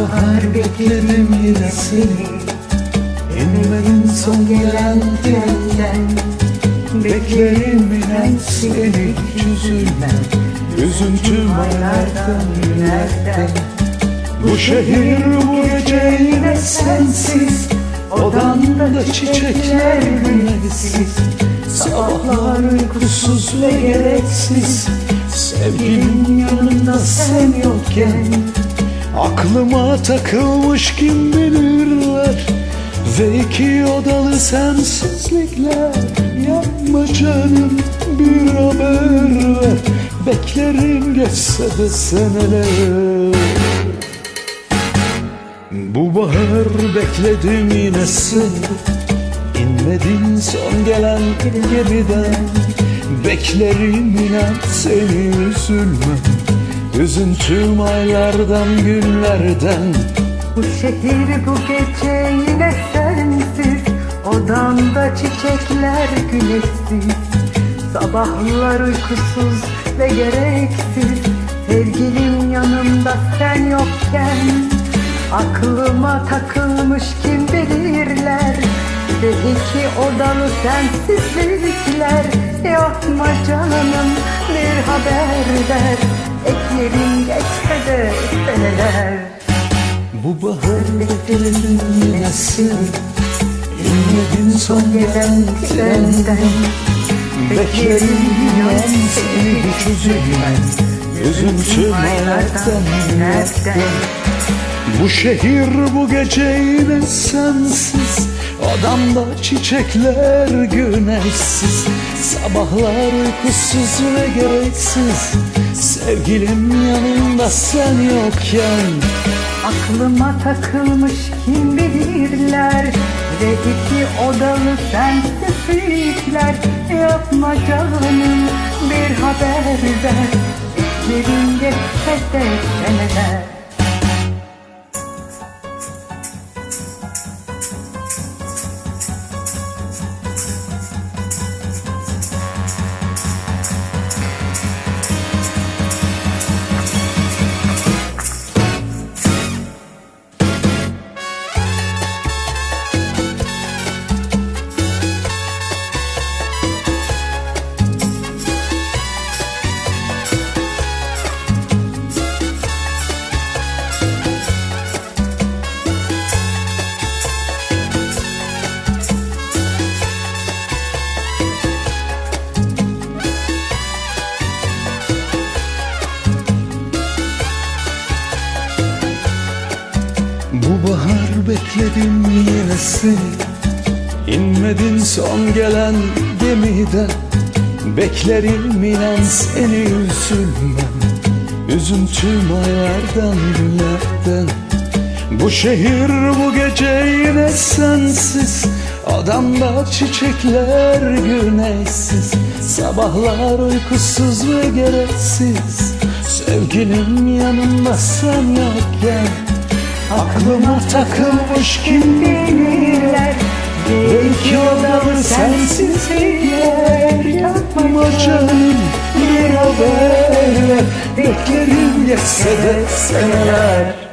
bahar bekledim yine seni. İnmedin son gelen trenden Beklerim inan seni hiç Üzüntüm aylardan günlerden. Bu şehir bu gece yine sensiz. Odamda çiçekler güneşsiz. Sabahlar uykusuz ve gereksiz. Sevgilim yanında sen yokken Aklıma takılmış kim bilirler? Ve iki odalı sensizlikler Yapma canım bir haber ver Beklerim geçse de seneler. Bu bahar bekledim yine seni. İnmedin son gelen gemiden. Beklerim inan seni üzülme Üzüntüm aylardan günlerden. Bu şehir bu gece yine sensiz. Odamda çiçekler güneşsiz. Sabahlar uykusuz ve gereksiz. Sevgilim yanımda sen yokken. Aklıma takılmış kim bilirler? Ve iki odalı sensizlikler. Yapma canım bir haber ver Eklerim geçse de seneler. Bu bahar bekledim yine seni İnmedin son gelen trenden. Beklerim inan seni hiç üzülme Üzüntüm aylardan günlerden Bu şehir bu gece yine sensiz Odamda çiçekler güneşsiz Sabahlar uykusuz ve gereksiz Sevgilim yanımda sen yokken. Aklıma takılmış kim bilirler? Ve iki odalı sensizlikler. Yapma canım bir haber ver. Eklerin geçse de seneler Bu bahar bekledim yine seni İnmedin son gelen gemiden. Beklerim inan seni üzülmem. Üzüntüm aylardan günlerden. Bu şehir bu gece yine sensiz. Adamda çiçekler güneşsiz. Sabahlar uykusuz ve gereksiz. Sevgilim yanımda sen yokken Aklıma takılmış kim bilirler Belki odalı sensizlikler Yapma canım bir haber Beklerim geçse de seneler